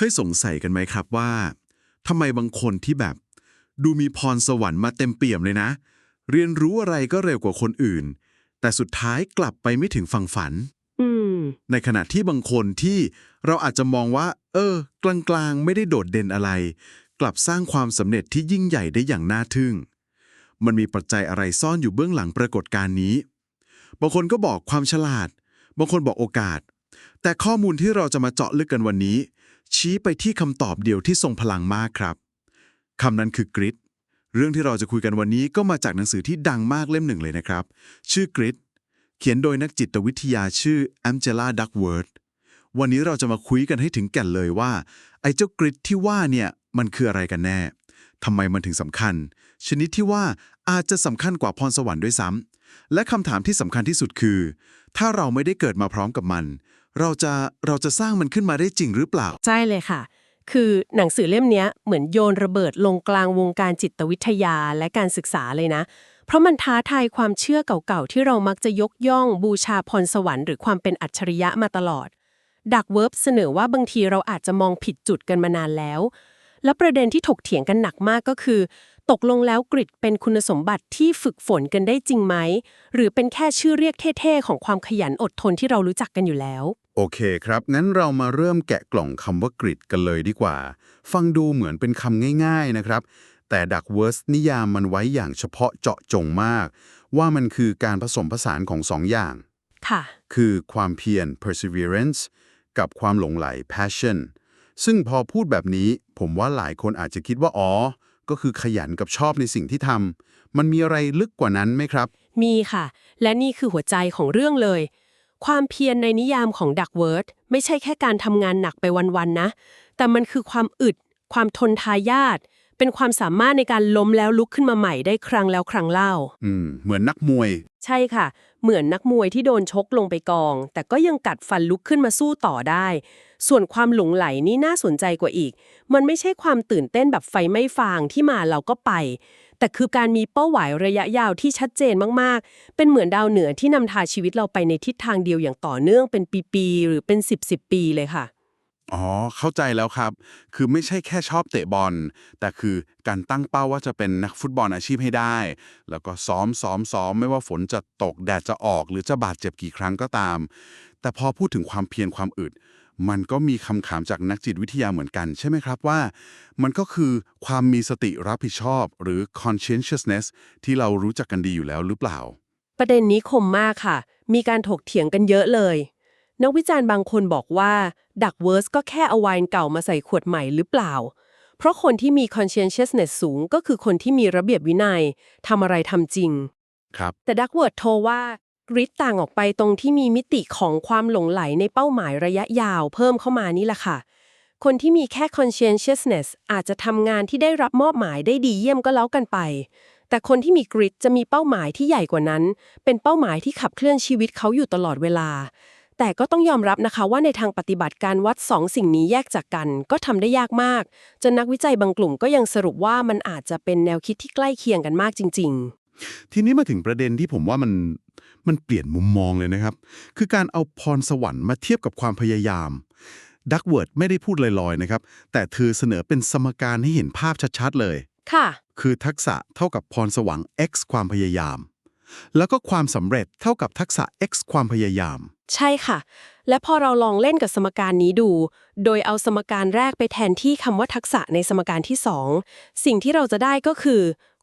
เคยสงสัยกันไหมครับว่าทำไมบางคนที่แบบ ดูมีพรสวรรค์มาเต็มเปี่ยมเลยนะ เรียนรู้อะไรก็เร็วกว่าคนอื่น แต่สุดท้ายกลับไปไม่ถึงฝั่งฝันอืมในขณะที่บางคนที่เราอาจจะมองว่า เออ กลางๆ ไม่ได้โดดเด่นอะไร กลับสร้างความสำเร็จที่ยิ่งใหญ่ได้อย่างน่าทึ่ง มันมีปัจจัยอะไรซ่อนอยู่เบื้องหลังปรากฏการณ์นี้ บางคนก็บอกความฉลาด บางคนบอกโอกาส แต่ข้อมูลที่เราจะมาเจาะลึกกันวันนี้ ชี้ไปที่คำตอบเดียวที่ทรงพลังมากครับคำนั้นคือกริดเรื่องที่เราจะคุยกันวันนี้ก็มาจากหนังสือที่ดังมากเล่มหนึ่งเลยนะครับ ชื่อกริดเขียนโดยนักจิตวิทยาชื่อแอมเจล่าดักเวิร์ดวันนี้เราจะมาคุยกันให้ถึงแก่นเลยว่า ไอ้เจ้ากริดที่ว่าเนี่ยมันคืออะไรกันแน่ทำไมมันถึงสำคัญ ชนิดที่ว่าอาจจะสำคัญกว่าพรสวรรค์ด้วยซ้ำและคำถามที่สำคัญที่สุดคือ ถ้าเราไม่ได้เกิดมาพร้อมกับมัน เราจะเราจะสร้างมันขึ้นมาได้จริงหรือเปล่า ใช่เลยค่ะ คือหนังสือเล่มนี้เหมือนโยนระเบิดลงกลางวงการจิตวิทยาและการศึกษาเลยนะ เพราะมันท้าทายความเชื่อเก่าๆ ที่เรามักจะยกย่องบูชาพรสวรรค์หรือความเป็นอัจฉริยะมาตลอด ดักเวิร์บเสนอว่าบางทีเราอาจจะมองผิดจุดกันมานานแล้ว และประเด็นที่ถกเถียงกันหนักมากก็คือ ตกลงแล้วกริดเป็นคุณสมบัติที่ฝึกฝนกันได้จริงไหม หรือเป็นแค่ชื่อเรียกเท่ๆของความขยันอดทนที่เรารู้จักกันอยู่แล้ว โอเคครับ งั้นเรามาเริ่มแกะกล่องคำว่ากริดกันเลยดีกว่า ฟังดูเหมือนเป็นคำง่าย ๆนะครับ แต่ดักเวิร์สนิยามมันไว้อย่างเฉพาะเจาะจงมาก ว่ามันคือการผสมผสานของสองอย่าง ค่ะ คือความเพียร perseverance กับความหลงไหล passion ซึ่งพอพูดแบบนี้ ผมว่าหลายคนอาจจะคิดว่าอ๋อ ก็คือขยันกับชอบในสิ่งที่ทำมันมีอะไรลึกกว่านั้นไหมครับ มีค่ะ และนี่คือหัวใจของเรื่องเลย ความเพียรในนิยามของดักเวิร์ดไม่ใช่แค่การทำงานหนักไปวันๆนะ แต่มันคือความอึด ความทนทายาทเป็นความสามารถในการล้มแล้วลุกขึ้นมาใหม่ได้ครั้งแล้วครั้งเล่า อืม เหมือนนักมวย ใช่ค่ะ เหมือนนักมวยที่โดนชกลงไปกอง แต่ก็ยังกัดฟันลุกขึ้นมาสู้ต่อได้ ส่วนความหลงไหลนี่น่าสนใจกว่าอีก มันไม่ใช่ความตื่นเต้นแบบไฟไม่ฟางที่มาเราก็ไป แต่คือการมีเป้าหมายระยะยาวที่ชัดเจนมากๆ เป็นเหมือนดาวเหนือที่นำทางชีวิตเราไปในทิศทางเดียวอย่างต่อเนื่องเป็นปีๆหรือเป็น 10บสปีเลยค่ะ อ๋อ เข้าใจแล้วครับ คือไม่ใช่แค่ชอบเตะบอล แต่คือการตั้งเป้าว่าจะเป็นนักฟุตบอลอาชีพให้ได้ แล้วก็ซ้อมซ้อมซ้อมไม่ว่าฝนจะตกแดดจะออก หรือจะบาดเจ็บกี่ครั้งก็ตาม แต่พอพูดถึงความเพียรความอึด มันก็มีคำถามจากนักจิตวิทยาเหมือนกัน ใช่ไหมครับว่า มันก็คือความมีสติรับผิดชอบ หรือ conscientiousness ที่เรารู้จักกันดีอยู่แล้วหรือเปล่า ประเด็นนี้คมมากค่ะ มีการถกเถียงกันเยอะเลย นักวิจารณ์บางคนบอกว่า ดักเวิร์สก็แค่เอาไวน์เก่ามาใส่ขวดใหม่หรือเปล่า เพราะคนที่มี conscientiousness สูงก็คือคนที่มีระเบียบวินัยทำอะไรทำจริง ครับ แต่ดักเวิร์ดโทรว่า ริดต่างออกไปตรงที่มีมิติของความหลงไหลในเป้าหมายระยะยาวเพิ่มเข้ามานี่แหละค่ะ คนที่มีแค่ conscientiousness อาจจะทำงานที่ได้รับมอบหมายได้ดีเยี่ยมก็แล้วกันไป แต่คนที่มีกริดจะมีเป้าหมายที่ใหญ่กว่านั้น เป็นเป้าหมายที่ขับเคลื่อนชีวิตเขาอยู่ตลอดเวลา แต่ก็ต้องยอมรับนะคะว่าในทางปฏิบัติการวัดสองสิ่งนี้แยกจากกัน ก็ทำได้ยากมาก จนนักวิจัยบางกลุ่มก็ยังสรุปว่ามันอาจจะเป็นแนวคิดที่ใกล้เคียงกันมากจริง ๆ ทีนี้มาถึงประเด็นที่ผมว่ามัน มันเปลี่ยนมุมมองเลยนะครับ คือการเอาพรสวรรค์มาเทียบกับความพยายาม ดักเวิร์ดไม่ได้พูดลอยๆนะครับ แต่เธอเสนอเป็นสมการให้เห็นภาพชัดๆเลย ค่ะ คือทักษะเท่ากับพรสวรรค์ x ความพยายาม แล้วก็ความสำเร็จเท่ากับทักษะ x ความพยายาม ใช่ค่ะ และพอเราลองเล่นกับสมการนี้ดู โดยเอาสมการแรกไปแทนที่คำว่าทักษะในสมการที่2สิ่งที่เราจะได้ก็คือ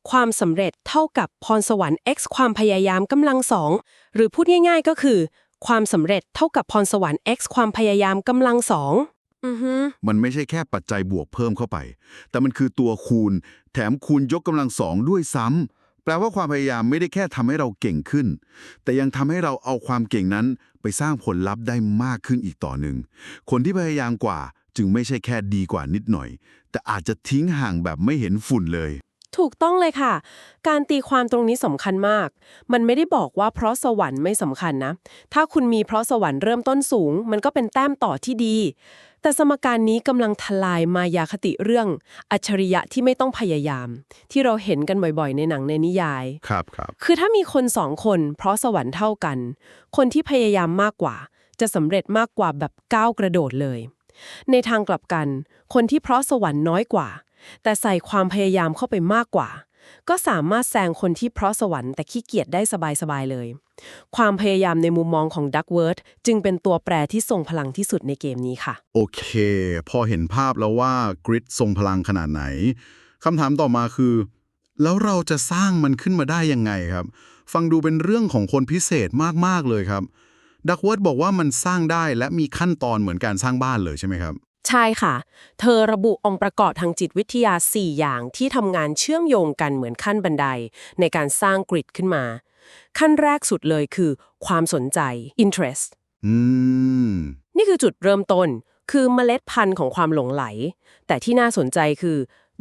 ความสำเร็จเท่ากับพรสวรรค์ x ความพยายามกำลังสองหรือพูดง่าย ๆ ก็คือ ความสำเร็จเท่ากับพรสวรรค์ x ความพยายามกำลังสองอือฮึมันไม่ใช่แค่ปัจจัยบวกเพิ่มเข้าไป แต่มันคือตัวคูณ แถมคูณยกกำลังสองด้วยซ้ำแปลว่าความพยายามไม่ได้แค่ทำให้เราเก่งขึ้น แต่ยังทำให้เราเอาความเก่งนั้นไปสร้างผลลัพธ์ได้มากขึ้นอีกต่อหนึ่ง คนที่พยายามกว่าจึงไม่ใช่แค่ดีกว่านิดหน่อย แต่อาจจะทิ้งห่างแบบไม่เห็นฝุ่นเลย ถูกต้องเลยค่ะ การตีความตรงนี้สำคัญมาก มันไม่ได้บอกว่าเพราะสวรรค์ไม่สำคัญนะ ถ้าคุณมีเพราะสวรรค์เริ่มต้นสูง มันก็เป็นแต้มต่อที่ดี แต่สมการนี้กำลังทลายมายาคติเรื่อง อัจฉริยะที่ไม่ต้องพยายาม ที่เราเห็นกันบ่อยๆ ในหนังในนิยาย ครับครับ คือถ้ามีคนสองคนเพราะสวรรค์เท่ากัน คนที่พยายามมากกว่า จะสำเร็จมากกว่าแบบก้าวกระโดดเลย ในทางกลับกัน คนที่เพราะสวรรค์น้อยกว่า แต่ใส่ความพยายามเข้าไปมากกว่า ก็สามารถแซงคนที่เพราะสวรรค์แต่ขี้เกียจได้สบายๆเลย ความพยายามในมุมมองของดักเวิร์ดจึงเป็นตัวแปรที่ทรงพลังที่สุดในเกมนี้ค่ะ โอเค พอเห็นภาพแล้วว่ากริดทรงพลังขนาดไหนคำถามต่อมาคือ แล้วเราจะสร้างมันขึ้นมาได้ยังไงครับ ฟังดูเป็นเรื่องของคนพิเศษมากๆเลยครับดักเวิร์ดบอกว่ามันสร้างได้และมีขั้นตอนเหมือนการสร้างบ้านเลยใช่ไหมครับ ใช่ค่ะ เธอระบุองค์ประกอบทางจิตวิทยา 4 อย่างที่ทำงานเชื่อมโยงกันเหมือนขั้นบันได ในการสร้างกริดขึ้นมา ขั้นแรกสุดเลยคือ ความสนใจ interest อืมนี่คือจุดเริ่มต้น คือเมล็ดพันธุ์ของความหลงไหล แต่ที่น่าสนใจคือ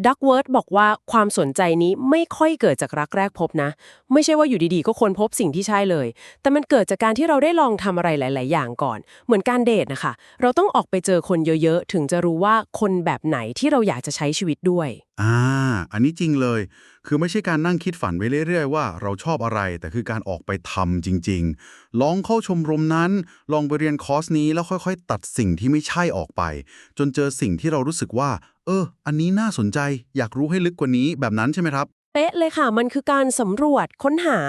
ดักเวิร์ดบอกว่าความสนใจนี้ไม่ค่อยเกิดจากรักแรกพบนะ ไม่ใช่ว่าอยู่ดีๆ ก็ค้นพบสิ่งที่ใช่เลย แต่มันเกิดจากการที่เราได้ลองทำอะไรหลาย ๆ อย่างก่อน เหมือนการเดทนะคะ เราต้องออกไปเจอคนเยอะ ๆ ถึงจะรู้ว่าคนแบบไหนที่เราอยากจะใช้ชีวิตด้วย อ่า อันนี้จริงเลย คือไม่ใช่การนั่งคิดฝันไปเรื่อย ๆ ว่าเราชอบอะไร แต่คือการออกไปทำจริง ๆ ลองเข้าชมรมนั้น ลองไปเรียนคอร์สนี้แล้วค่อย ๆ ตัดสิ่งที่ไม่ใช่ออกไป จนเจอสิ่งที่เรารู้สึกว่า เออ อันนี้น่าสนใจ อยากรู้ให้ลึกกว่านี้แบบนั้นใช่ไหมครับ เป๊ะเลยค่ะ มันคือการสำรวจค้นหา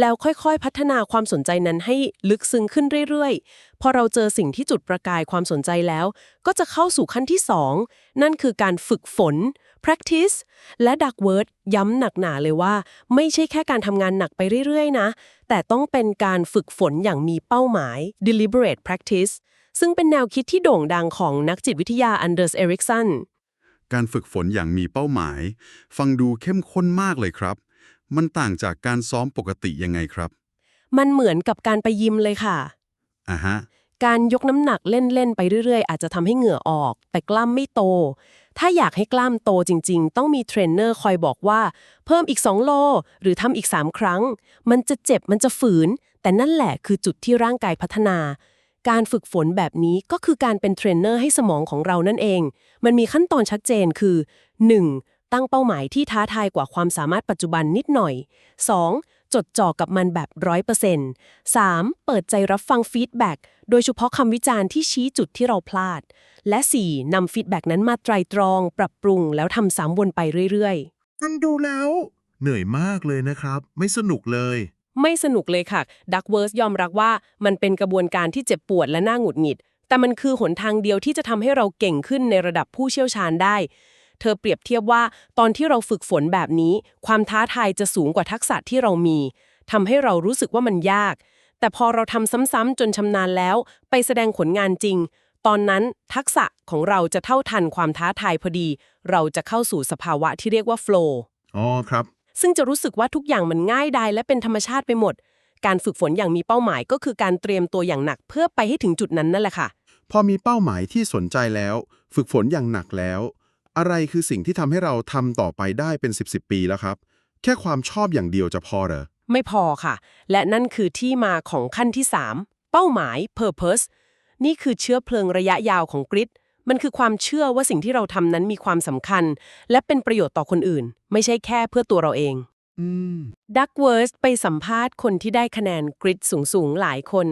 แล้วค่อยๆ พัฒนาความสนใจนั้นให้ลึกซึ้งขึ้นเรื่อยๆ พอเราเจอสิ่งที่จุดประกายความสนใจแล้ว ก็จะเข้าสู่ขั้นที่ 2 นั่นคือการฝึกฝน practice และ ดักเวิร์ดย้ำหนักหนาเลยว่า ไม่ใช่แค่การทำงานหนักไปเรื่อยๆ นะ แต่ต้องเป็นการฝึกฝนอย่างมีเป้าหมาย deliberate practice ซึ่งเป็นแนวคิดที่โด่งดังของนักจิตวิทยาอันเดอร์ส เอริกสัน การฝึกฝนอย่างมีเป้าหมาย ฟังดูเข้มข้นมากเลยครับ มันต่างจากการซ้อมปกติยังไงครับ มันเหมือนกับการไปยิมเลยค่ะ อ่าฮะ การยกน้ำหนักเล่น ๆ ไปเรื่อย ๆ อาจจะทำให้เหงื่อออก แต่กล้ามไม่โต ถ้าอยากให้กล้ามโตจริง ๆ ต้องมีเทรนเนอร์คอยบอกว่า เพิ่มอีก 2 โล หรือทำอีก 3 ครั้ง มันจะเจ็บมันจะฝืน แต่นั่นแหละคือจุดที่ร่างกายพัฒนา การฝึกฝนแบบนี้ก็คือการเป็นเทรนเนอร์ให้สมองของเรานั่นเอง มันมีขั้นตอนชัดเจนคือ 1. ตั้งเป้าหมายที่ท้าทายกว่าความสามารถปัจจุบันนิดหน่อย 2. จดจ่อกับมันแบบร้อยเปอร์เซ็นต์ 3. เปิดใจรับฟังฟีดแบ็กโดยเฉพาะคำวิจารณ์ที่ชี้จุดที่เราพลาด และ 4. นำฟีดแบ็กนั้นมาไตรตรอง ปรับปรุง แล้วทำซ้ำวนไปเรื่อยๆ ฟังดูแล้ว เหนื่อยมากเลยนะครับ ไม่สนุกเลย ไม่สนุกเลยค่ะดักเวิร์สยอมรับว่ามันเป็นกระบวนการที่เจ็บปวดและน่าหงุดหงิด แต่มันคือหนทางเดียวที่จะทำให้เราเก่งขึ้นในระดับผู้เชี่ยวชาญได้ เธอเปรียบเทียบว่าตอนที่เราฝึกฝนแบบนี้ ความท้าทายจะสูงกว่าทักษะที่เรามีทำให้เรารู้สึกว่ามันยาก แต่พอเราทำซ้ำๆจนชำนาญแล้ว ไปแสดงผลงานจริง ตอนนั้นทักษะของเราจะเท่าทันความท้าทายพอดี เราจะเข้าสู่สภาวะที่เรียกว่าโฟล์อ๋อครับ ซึ่งจะรู้สึกว่าทุกอย่างมันง่ายดายและเป็นธรรมชาติไปหมด การฝึกฝนอย่างมีเป้าหมายก็คือการเตรียมตัวอย่างหนักเพื่อไปให้ถึงจุดนั้นนั่นแหละค่ะ พอมีเป้าหมายที่สนใจแล้ว ฝึกฝนอย่างหนักแล้ว อะไรคือสิ่งที่ทำให้เราทำต่อไปได้เป็น 10บสปีแล้วครับ แค่ความชอบอย่างเดียวจะพอเหรอไม่พอค่ะ และนั่นคือที่มาของขั้นที่ 3 เป้าหมาย purpose นี่คือเชื้อเพลิงระยะยาวของกริด มันคือความเชื่อว่าสิ่งที่เราทำนั้นมีความสำคัญ และเป็นประโยชน์ต่อคนอื่น ไม่ใช่แค่เพื่อตัวเราเองอืมดักเวิร์สไปสัมภาษณ์คนที่ได้คะแนนกริดสูงๆ หลายคน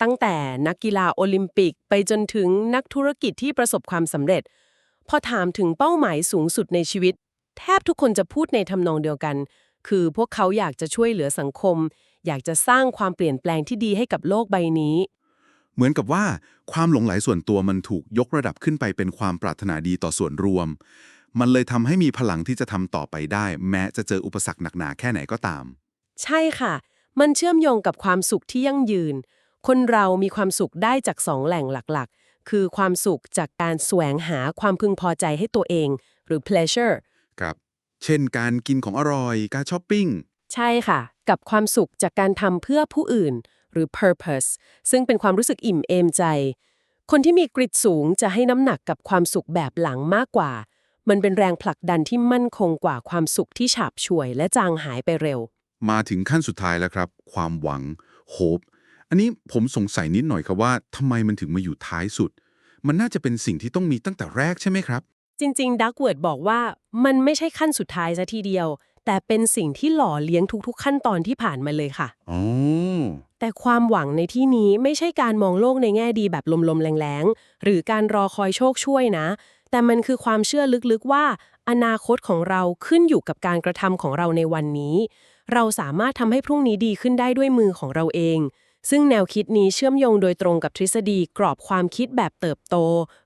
ตั้งแต่นักกีฬาโอลิมปิกไปจนถึงนักธุรกิจที่ประสบความสำเร็จ พอถามถึงเป้าหมายสูงสุดในชีวิต แทบทุกคนจะพูดในทำนองเดียวกัน คือพวกเขาอยากจะช่วยเหลือสังคม อยากจะสร้างความเปลี่ยนแปลงที่ดีให้กับโลกใบนี้ เหมือนกับว่าความหลงไหลส่วนตัวมันถูกยกระดับขึ้นไปเป็นความปรารถนาดีต่อส่วนรวม มันเลยทำให้มีพลังที่จะทำต่อไปได้ แม้จะเจออุปสรรคหนักหนาแค่ไหนก็ตาม ใช่ค่ะ มันเชื่อมโยงกับความสุขที่ยั่งยืน คนเรามีความสุขได้จากสองแหล่งหลักๆ คือความสุขจากการแสวงหาความพึงพอใจให้ตัวเอง หรือ pleasure ครับเช่น การกินของอร่อย การช้อปปิ้ง ใช่ค่ะ กับความสุขจากการทำเพื่อผู้อื่น หรือ purpose ซึ่งเป็นความรู้สึกอิ่มเอมใจ คนที่มีกริดสูงจะให้น้ำหนักกับความสุขแบบหลังมากกว่า มันเป็นแรงผลักดันที่มั่นคงกว่าความสุขที่ฉาบฉวยและจางหายไปเร็ว มาถึงขั้นสุดท้ายแล้วครับ ความหวัง hope อันนี้ผมสงสัยนิดหน่อยครับว่าทำไมมันถึงมาอยู่ท้ายสุด มันน่าจะเป็นสิ่งที่ต้องมีตั้งแต่แรกใช่ไหมครับ จริงๆ ดักเวิร์ดบอกว่ามันไม่ใช่ขั้นสุดท้ายซะทีเดียว แต่เป็นสิ่งที่หล่อเลี้ยงทุกๆ ขั้นตอนที่ผ่านมาเลยค่ะ อ๋อ แต่ความหวังในที่นี้ไม่ใช่การมองโลกในแง่ดีแบบลมๆแรงๆ หรือการรอคอยโชคช่วยนะ แต่มันคือความเชื่อลึกๆว่า อนาคตของเราขึ้นอยู่กับการกระทำของเราในวันนี้ เราสามารถทำให้พรุ่งนี้ดีขึ้นได้ด้วยมือของเราเอง ซึ่งแนวคิดนี้เชื่อมโยงโดยตรงกับทฤษฎีกรอบความคิดแบบเติบโต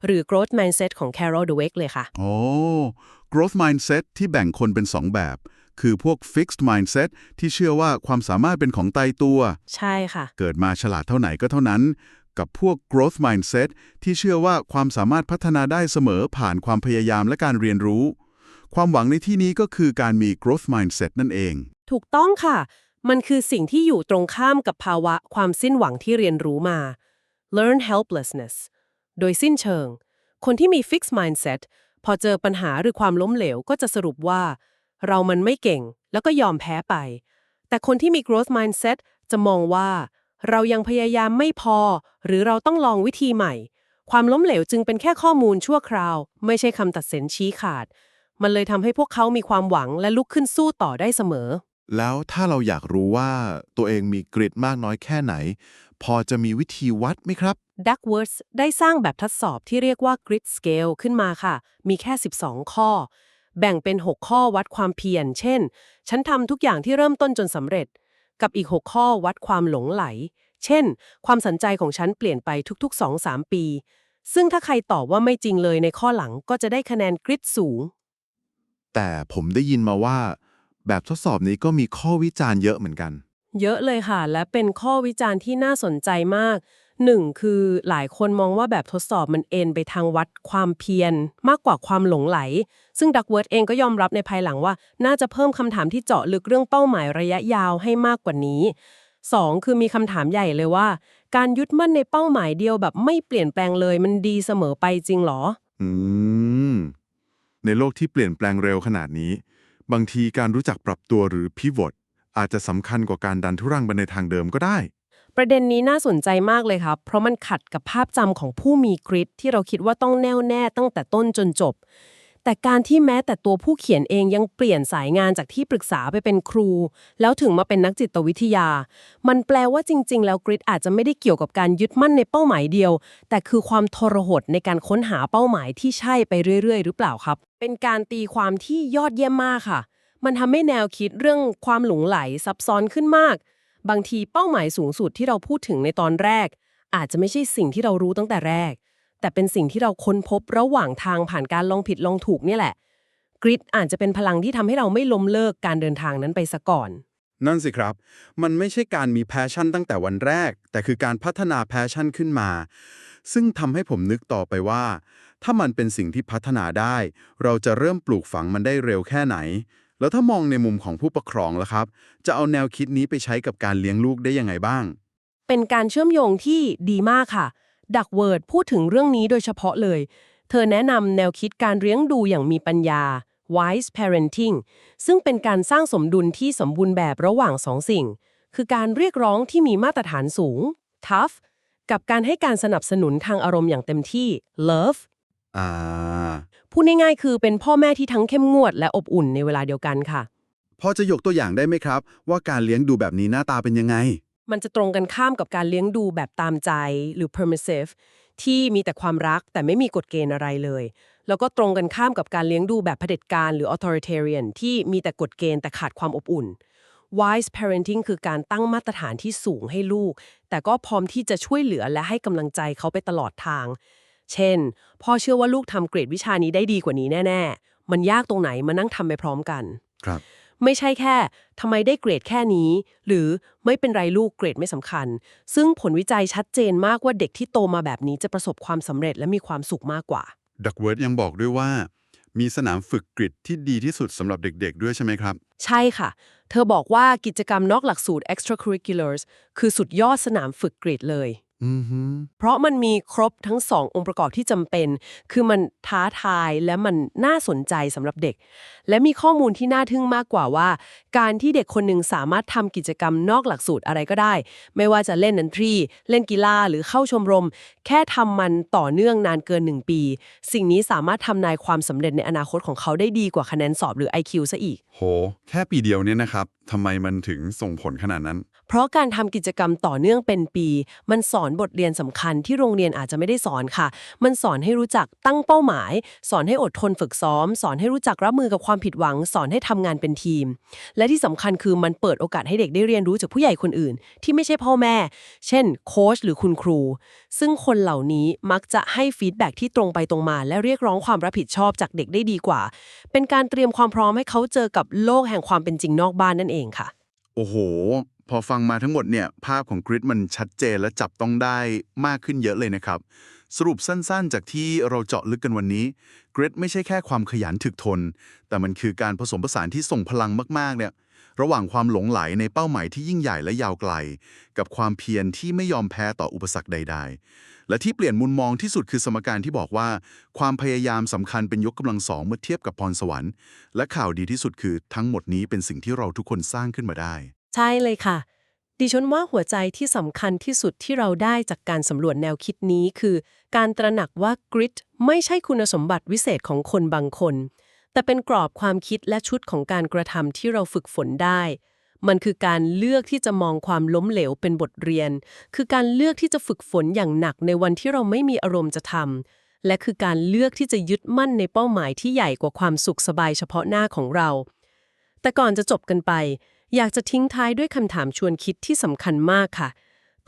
หรือ growth mindset ของ Carol Dweck เลยค่ะ โอ้ growth mindset ที่แบ่งคนเป็น 2 แบบ คือพวก fixed mindset ที่เชื่อว่าความสามารถเป็นของตายตัว ใช่ค่ะ เกิดมาฉลาดเท่าไหนก็เท่านั้น กับพวก growth mindset ที่เชื่อว่าความสามารถพัฒนาได้เสมอผ่านความพยายามและการเรียนรู้ ความหวังในที่นี้ก็คือการมี growth mindset นั่นเอง ถูกต้องค่ะ มันคือสิ่งที่อยู่ตรงข้ามกับภาวะความสิ้นหวังที่เรียนรู้มา learn helplessness โดยสิ้นเชิง คนที่มี fixed mindset พอเจอปัญหาหรือความล้มเหลวก็จะสรุปว่า เรามันไม่เก่ง แล้วก็ยอมแพ้ไป แต่คนที่มี growth mindset จะมองว่า เรายังพยายามไม่พอ หรือเราต้องลองวิธีใหม่ ความล้มเหลวจึงเป็นแค่ข้อมูลชั่วคราว ไม่ใช่คำตัดสินชี้ขาด มันเลยทำให้พวกเขามีความหวังและลุกขึ้นสู้ต่อได้เสมอ แล้วถ้าเราอยากรู้ว่าตัวเองมีกริดมากน้อยแค่ไหน พอจะมีวิธีวัดไหมครับ Duckworth ได้สร้างแบบทดสอบที่เรียกว่า Grit Scale ขึ้นมาค่ะ มีแค่ 12 ข้อ แบ่งเป็น 6 ข้อวัดความเพียร เช่น ฉันทำทุกอย่างที่เริ่มต้นจนสำเร็จ กับอีก 6 ข้อวัดความหลงไหล เช่น ความสนใจของฉันเปลี่ยนไปทุกๆ 2-3 ปี ซึ่งถ้าใครตอบว่าไม่จริงเลยในข้อหลังก็จะได้คะแนน Grit สูง แต่ผมได้ยินมาว่า แบบทดสอบนี้ก็มีข้อวิจารณ์เยอะเหมือนกัน เยอะเลยค่ะ และเป็นข้อวิจารณ์ที่น่าสนใจมาก หนึ่งคือหลายคนมองว่าแบบทดสอบมันเอ็นไปทางวัดความเพียร มากกว่าความหลงไหล ซึ่งดักเวิร์ดเองก็ยอมรับในภายหลังว่า น่าจะเพิ่มคำถามที่เจาะลึกเรื่องเป้าหมายระยะยาวให้มากกว่านี้สองคือมีคำถามใหญ่เลยว่า การยึดมั่นในเป้าหมายเดียวแบบไม่เปลี่ยนแปลงเลยมันดีเสมอไปจริงหรอ อืม ในโลกที่เปลี่ยนแปลงเร็วขนาดนี้ บางทีการรู้จักปรับตัวหรือพิว t อาจจะสำคัญกว่าการดันทุรังไปในทางเดิมก็ได้ ประเด็นนี้น่าสนใจมากเลยครับ เพราะมันขัดกับภาพจำของผู้มีกริดที่เราคิดว่าต้องแน่วแน่ตั้งแต่ต้นจนจบ แต่การที่แม้แต่ตัวผู้เขียนเองยังเปลี่ยนสายงานจากที่ปรึกษาไปเป็นครู แล้วถึงมาเป็นนักจิตวิทยา มันแปลว่าจริง ๆ แล้วกริดอาจจะไม่ได้เกี่ยวกับการยึดมั่นในเป้าหมายเดียว แต่คือความทรหดในการค้นหาเป้าหมายที่ใช่ไปเรื่อย ๆ หรือเปล่าครับ เป็นการตีความที่ยอดเยี่ยมมากค่ะ มันทำให้แนวคิดเรื่องความหลงไหลซับซ้อนขึ้นมาก บางทีเป้าหมายสูงสุดที่เราพูดถึงในตอนแรก อาจจะไม่ใช่สิ่งที่เรารู้ตั้งแต่แรก แต่เป็นสิ่งที่เราค้นพบระหว่างทางผ่านการลองผิดลองถูกนี่แหละ กริดอาจจะเป็นพลังที่ทำให้เราไม่ล้มเลิกการเดินทางนั้นไปซะก่อน นั่นสิครับ มันไม่ใช่การมีแพชชั่นตั้งแต่วันแรก แต่คือการพัฒนาแพชชั่นขึ้นมา ซึ่งทำให้ผมนึกต่อไปว่า ถ้ามันเป็นสิ่งที่พัฒนาได้ เราจะเริ่มปลูกฝังมันได้เร็วแค่ไหน แล้วถ้ามองในมุมของผู้ปกครองล่ะครับ จะเอาแนวคิดนี้ไปใช้กับการเลี้ยงลูกได้ยังไงบ้าง เป็นการเชื่อมโยงที่ดีมากค่ะ ดักเวิร์ดพูดถึงเรื่องนี้โดยเฉพาะเลย เธอแนะนำแนวคิดการเลี้ยงดูอย่างมีปัญญา wise parenting ซึ่งเป็นการสร้างสมดุลที่สมบูรณ์แบบระหว่างสองสิ่ง คือการเรียกร้องที่มีมาตรฐานสูง tough กับการให้การสนับสนุนทางอารมณ์อย่างเต็มที่ love อ่า พูดง่ายๆ คือเป็นพ่อแม่ที่ทั้งเข้มงวดและอบอุ่นในเวลาเดียวกันค่ะ พอจะยกตัวอย่างได้ไหมครับ ว่าการเลี้ยงดูแบบนี้หน้าตาเป็นยังไง มันจะตรงกันข้ามกับการเลี้ยงดูแบบตามใจหรือ permissive ที่มีแต่ความรักแต่ไม่มีกฎเกณฑ์อะไรเลย แล้วก็ตรงกันข้ามกับการเลี้ยงดูแบบเผด็จการหรือ authoritarian ที่มีแต่กฎเกณฑ์แต่ขาดความอบอุ่น wise parenting คือการตั้งมาตรฐานที่สูงให้ลูก แต่ก็พร้อมที่จะช่วยเหลือและให้กำลังใจเขาไปตลอดทาง เช่น พ่อเชื่อว่าลูกทำเกรดวิชานี้ได้ดีกว่านี้แน่ ๆ มันยากตรงไหนมานั่งทำไปพร้อมกัน ครับ ไม่ใช่แค่ทำไมได้เกรดแค่นี้ หรือไม่เป็นไรลูกเกรดไม่สำคัญ ซึ่งผลวิจัยชัดเจนมากว่าเด็กที่โตมาแบบนี้จะประสบความสำเร็จและมีความสุขมากกว่า ดักเวิร์ดยังบอกด้วยว่า มีสนามฝึกกริดที่ดีที่สุดสำหรับเด็กๆ ด้วยใช่ไหมครับ ใช่ค่ะ เธอบอกว่ากิจกรรมนอกหลักสูตร extracurriculars คือสุดยอดสนามฝึกเกรดเลยอือฮึ เพราะมันมีครบทั้งสององค์ประกอบที่จำเป็น คือมันท้าทายและมันน่าสนใจสำหรับเด็ก และมีข้อมูลที่น่าทึ่งมากกว่าว่า การที่เด็กคนหนึ่งสามารถทำกิจกรรมนอกหลักสูตรอะไรก็ได้ ไม่ว่าจะเล่นดนตรี เล่นกีฬาหรือเข้าชมรม แค่ทำมันต่อเนื่องนานเกิน1ปี สิ่งนี้สามารถทำนายความสำเร็จในอนาคตของเขาได้ดีกว่าคะแนนสอบหรือ IQ ซะอีก โห แค่ปีเดียวเนี่ยนะครับทำไมมันถึงส่งผลขนาดนั้น เพราะการทำกิจกรรมต่อเนื่องเป็นปี มันสอนบทเรียนสำคัญที่โรงเรียนอาจจะไม่ได้สอนค่ะ มันสอนให้รู้จักตั้งเป้าหมาย สอนให้อดทนฝึกซ้อม สอนให้รู้จักรับมือกับความผิดหวัง สอนให้ทำงานเป็นทีม และที่สำคัญคือมันเปิดโอกาสให้เด็กได้เรียนรู้จากผู้ใหญ่คนอื่น ที่ไม่ใช่พ่อแม่ เช่น โค้ชหรือคุณครู ซึ่งคนเหล่านี้มักจะให้ฟีดแบ็กที่ตรงไปตรงมา และเรียกร้องความรับผิดชอบจากเด็กได้ดีกว่า เป็นการเตรียมความพร้อมให้เขาเจอกับโลกแห่งความเป็นจริงนอกบ้านนั่นเองค่ะ โอ้โห พอฟังมาทั้งหมดเนี่ยภาพของกริดมันชัดเจนและจับต้องได้มากขึ้นเยอะเลยนะครับ สรุปสั้นๆ จากที่เราเจาะลึกกันวันนี้กริดไม่ใช่แค่ความขยันถึกทน แต่มันคือการผสมผสานที่ส่งพลังมากๆเนี่ยระหว่างความหลงไหลในเป้าหมายที่ยิ่งใหญ่และยาวไกล กับความเพียรที่ไม่ยอมแพ้ต่ออุปสรรคใด ๆ และที่เปลี่ยนมุมมองที่สุดคือสมการที่บอกว่า ความพยายามสำคัญเป็นยกกำลังสองเมื่อเทียบกับพรสวรรค์ และข่าวดีที่สุดคือทั้งหมดนี้เป็นสิ่งที่เราทุกคนสร้างขึ้นมาได้ ช่เลยค่ะ ดิฉันว่าหัวใจที่สำคัญที่สุดที่เราได้จากการสำรวจแนวคิดนี้คือ การตระหนักว่ากริดไม่ใช่คุณสมบัติวิเศษของคนบางคน แต่เป็นกรอบความคิดและชุดของการกระทำที่เราฝึกฝนได้ มันคือการเลือกที่จะมองความล้มเหลวเป็นบทเรียน คือการเลือกที่จะฝึกฝนอย่างหนักในวันที่เราไม่มีอารมณ์จะทำและคือการเลือกที่จะยึดมั่นในเป้าหมายที่ใหญ่กว่าความสุขสบายเฉพาะหน้าของเรา แต่ก่อนจะจบกันไป อยากจะทิ้งท้ายด้วยคำถามชวนคิดที่สำคัญมากค่ะ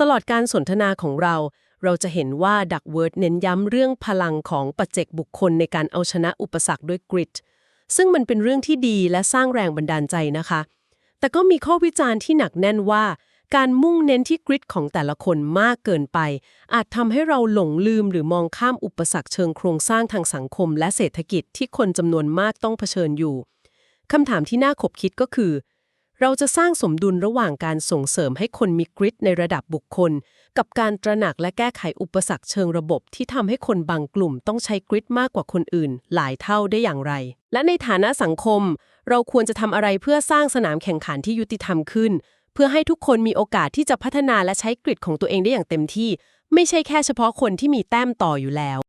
ตลอดการสนทนาของเรา เราจะเห็นว่าดักเวิร์ดเน้นย้ำเรื่องพลังของปัจเจกบุคคลในการเอาชนะอุปสรรคด้วยกริดซึ่งมันเป็นเรื่องที่ดีและสร้างแรงบันดาลใจนะคะ แต่ก็มีข้อวิจารณ์ที่หนักแน่นว่า การมุ่งเน้นที่กริดของแต่ละคนมากเกินไป อาจทำให้เราหลงลืมหรือมองข้ามอุปสรรคเชิงโครงสร้างทางสังคมและเศรษฐกิจที่คนจำนวนมากต้องเผชิญอยู่คำถามที่น่าขบคิดก็คือ เราจะสร้างสมดุลระหว่างการส่งเสริมให้คนมีกริดในระดับบุคคล กับการตระหนักและแก้ไขอุปสรรคเชิงระบบที่ทำให้คนบางกลุ่มต้องใช้กริดมากกว่าคนอื่น หลายเท่าได้อย่างไร และในฐานะสังคม เราควรจะทำอะไรเพื่อสร้างสนามแข่งขันที่ยุติธรรมขึ้น เพื่อให้ทุกคนมีโอกาสที่จะพัฒนาและใช้กริดของตัวเองได้อย่างเต็มที่ ไม่ใช่แค่เฉพาะคนที่มีแต้มต่ออยู่แล้ว